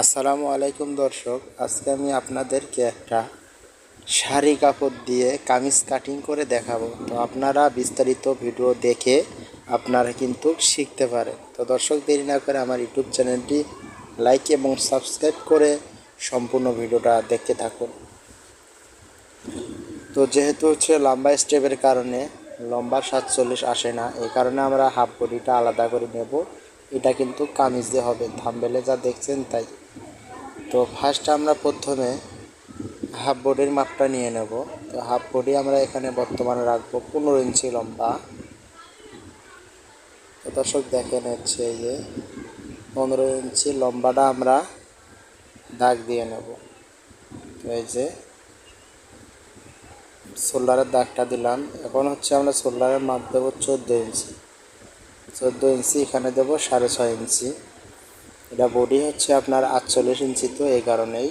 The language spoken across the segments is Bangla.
আসসালামু আলাইকুম দর্শক, আজকে আমি আপনাদেরকে একটা শাড়ি কাপড় দিয়ে কামিজ কাটিং করে দেখাবো। তো আপনারা বিস্তারিত ভিডিও দেখে আপনারা কিন্তু শিখতে পারেন। তো দর্শক, দেরি না করে আমার ইউটিউব চ্যানেলটি লাইক এবং সাবস্ক্রাইব করে সম্পূর্ণ ভিডিওটা দেখতে থাকুন। তো যেহেতু হচ্ছে লম্বা স্টেপের কারণে লম্বা সাতচল্লিশ আসে না, এই কারণে আমরা হাফ বডিটা আলাদা করে নেব। এটা কিন্তু কামিজ দিয়ে হবে। থাম্বেলে যা দেখছেন তাই। তো ফার্স্ট আমরা প্রথমে হাফ বডির মাপটা নিয়ে নেব। তো হাফ বডি আমরা এখানে বর্তমানে রাখব পনেরো ইঞ্চি লম্বা। তো দর্শক দেখেন হচ্ছে যে পনেরো ইঞ্চি লম্বাটা আমরা দাগ দিয়ে নেব। এই যে শোল্ডারের দাগটা দিলাম। এখন হচ্ছে আমরা শোল্ডারের মাপ দেবো চোদ্দ ইঞ্চি। চোদ্দ ইঞ্চি, এখানে দেবো সাড়ে ছয় ইঞ্চি। এটা বডি হচ্ছে আপনার আটচল্লিশ ইঞ্চি তো এই কারণেই।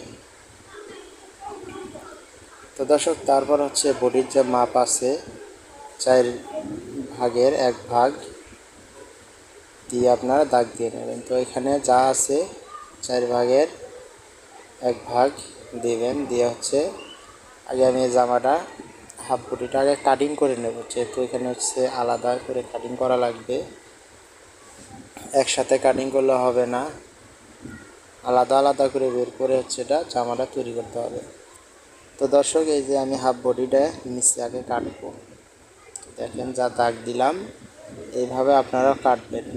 তো দর্শক, তারপর হচ্ছে বডির যে মাপ আছে, চার ভাগের এক ভাগ দিয়ে আপনারা দাগ দিয়ে নেবেন। তো এখানে যা আছে, চার ভাগের এক ভাগ দিবেন। দিয়ে হচ্ছে, আগে আমি জামাটা হাফ বডিটা আগে কাটিং করে নেব, যেহেতু এখানে হচ্ছে আলাদা করে কাটিং করা লাগবে। একসাথে কাটিং করলে হবে না। আলাদা আলাদা করে বের করে হচ্ছে এটা জামাটা তৈরি করতে হবে। তো দর্শক, এই যে আমি হাফ বডিটা নিচে আগে কাটবো। দেখেন যা দাগ দিলাম, এইভাবে আপনারা কাটবেন।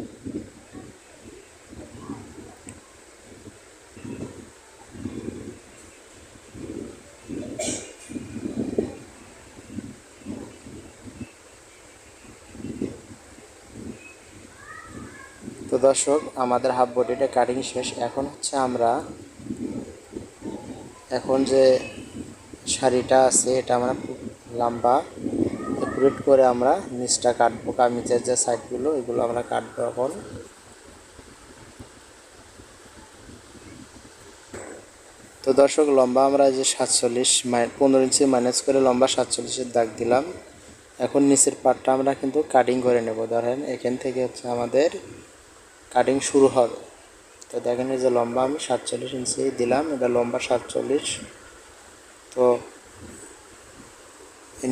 তো দর্শক, আমাদের হাফ বডিটা কাটিং শেষ। এখন হচ্ছে আমরা এখন যে শাড়িটা আছে, এটা আমরা খুব লম্বা একুরেট করে আমরা নিচটা কাটবো। কামিজের যে সাইডগুলো এগুলো আমরা কাটবো এখন। তো দর্শক, লম্বা আমরা যে সাতচল্লিশ পনেরো ইঞ্চি মাইনাস করে লম্বা সাতচল্লিশের দাগ দিলাম। এখন নিচের পাটটা আমরা কিন্তু কাটিং করে নেব। ধরেন এখান থেকে হচ্ছে আমাদের কাটিং শুরু হবে। তো দেখেন এই যে লম্বা আমি সাতচল্লিশ ইঞ্চি দিলাম, এটা লম্বা সাতচল্লিশ। তো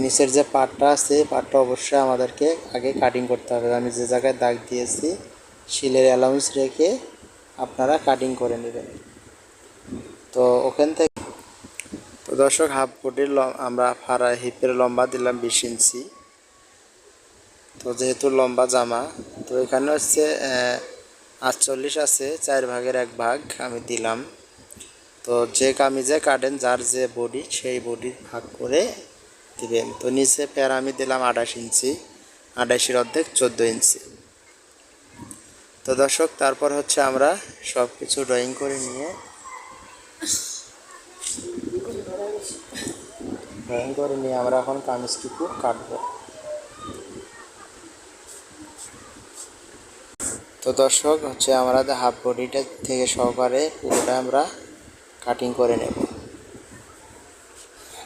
নিচের যে পাটটা আছে পাটটা অবশ্যই আমাদেরকে আগে কাটিং করতে হবে। আমি যে জায়গায় দাগ দিয়েছি, শিলের অ্যালাউন্স রেখে আপনারা কাটিং করে নেবেন। তো ওখান থেকে তো দর্শক হাফ ফুটের আমরা ফাড়া হিপের লম্বা দিলাম বিশ ইঞ্চি তো যেহেতু লম্বা জামা, তো এখানে হচ্ছে আটচল্লিশ আছে, চার ভাগের এক ভাগ আমি দিলাম। তো যে কামিজে কাটেন, যার যে বডি, সেই বডি ভাগ করে দিবেন। তো নিচে প্যার আমি দিলাম আঠাশ ইঞ্চি, আঠাশের অর্ধেক চোদ্দ ইঞ্চি। তো দর্শক, তারপর হচ্ছে আমরা সব কিছু ড্রয়িং করে নিয়ে ড্রয়িং করে নিয়ে আমরা এখন কামিজটুকু কাটবো। তো দর্শক, হচ্ছে আমরা হাফ বডিটা থেকে সহকারে পুরোটা আমরা কাটিং করে নেব।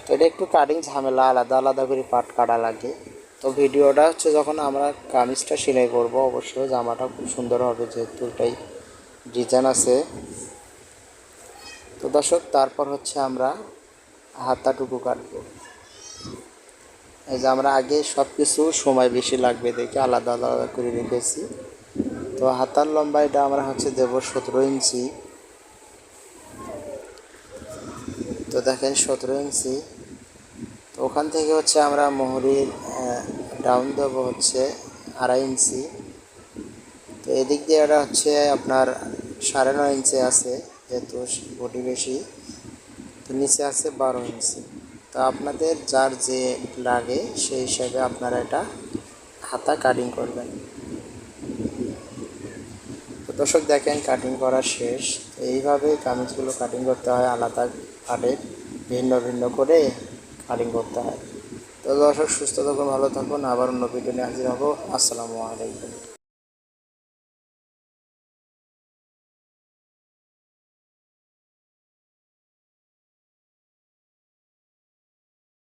তো এটা একটু কাটিং ঝামেলা, আলাদা আলাদা করে পাট কাটা লাগে। তো ভিডিওটা হচ্ছে যখন আমরা কামিজটা সেলাই করব, অবশ্যই জামাটা খুব সুন্দর হবে যেহেতু এটাই ডিজাইন আছে। তো দর্শক, তারপর হচ্ছে আমরা হাতাটুকু কাটবো। এই যে আমরা আগে সব কিছু সময় বেশি লাগবে দেখে আলাদা আলাদা করে রেখেছি। তো হাতার লম্বা এটা আমরা হচ্ছে দেব সতেরো ইঞ্চি। তো দেখেন সতেরো ইঞ্চি। তো ওখান থেকে হচ্ছে আমরা মোহরির ডাউন দেব হচ্ছে আড়াই ইঞ্চি। তো এদিক দিয়ে এটা হচ্ছে আপনার সাড়ে নয় ইঞ্চি আছে, যেহেতু বডি বেশি। তো নিচে আছে বারো ইঞ্চি। তো আপনাদের যার যে লাগে সেই হিসাবে আপনারা এটা হাতা কাটিং করবেন। দর্শক দেখেন কাটিং করা শেষ। এইভাবে কামিজগুলো কাটিং করতে হয়, আলাদা কাটে ভিন্ন ভিন্ন করে কাটিং করতে হয়। তো দর্শক, সুস্থ থাকুন, ভালো থাকুন। আবার অন্য ভিডিও নিয়ে হাজির হব। আসসালামু আলাইকুম।